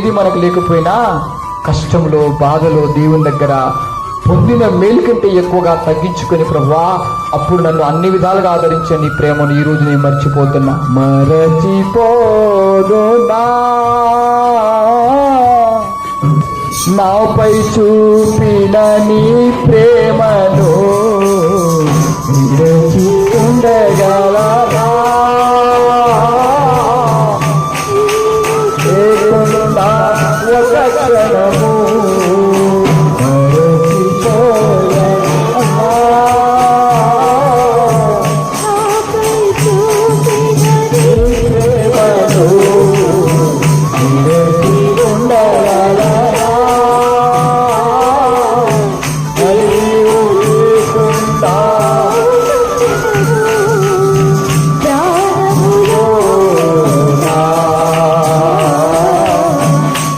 ఏది మనకు లేకపోయినా కష్టంలో బాధలో దేవుని దగ్గర పొందిన మేలు కంటే ఎక్కువగా తగ్గించుకొని ప్రభువా అప్పుడు నన్ను అన్ని విధాలుగా ఆదరించే నీ ప్రేమను ఈ నేను మర్చిపోతున్నా. మరచిపోదునా? నాపై చూపిన నీ ప్రేమను Parará.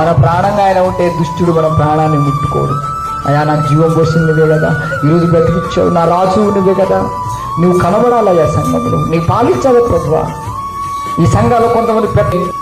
మన ప్రాణంగా ఆయన ఉంటే దుష్టుడు మన ప్రాణాన్ని ముట్టుకోడు. అయ్యా నాకు జీవం పోసింది నువ్వే కదా. ఈరోజు బ్రతికిచ్చావు. నా రాజు నువ్వే కదా. నువ్వు కనబడాలయ్యా సంఘంలో నీ పాలించాలి ప్రభువా. ఈ సంఘాలు కొంతమంది ప్రతి